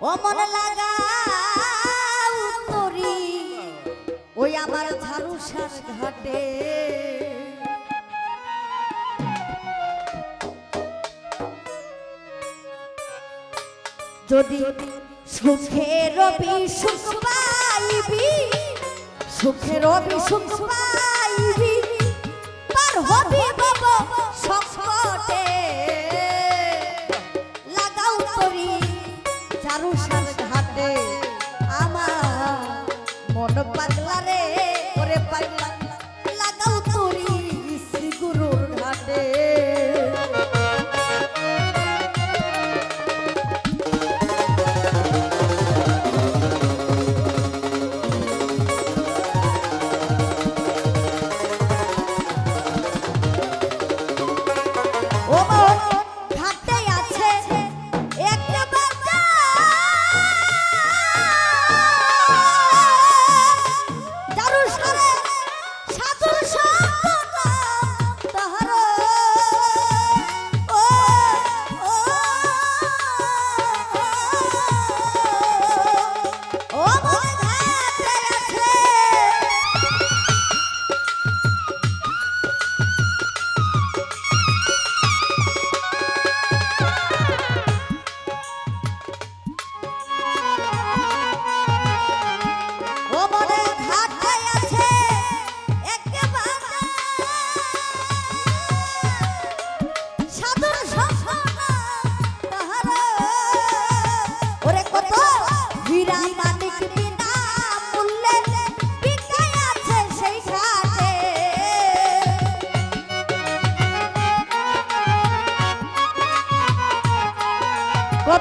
অমন লাগা উত্তরি ওই আমার ঝাড়ুসার ঘাটে। যদি সুখের সুখ পাইবি, সুখের সুখ পাইবি, পার হবি মানুষের হাতে আমার মন পাত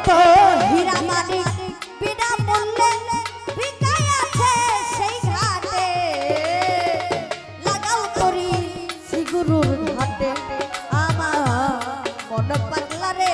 রতন হীরা মালিক বিনা মূল্যে ভিকায় সেই ঘাটে লাগাও শ্রী গুরুর হাতে আমার মন পাগলা রে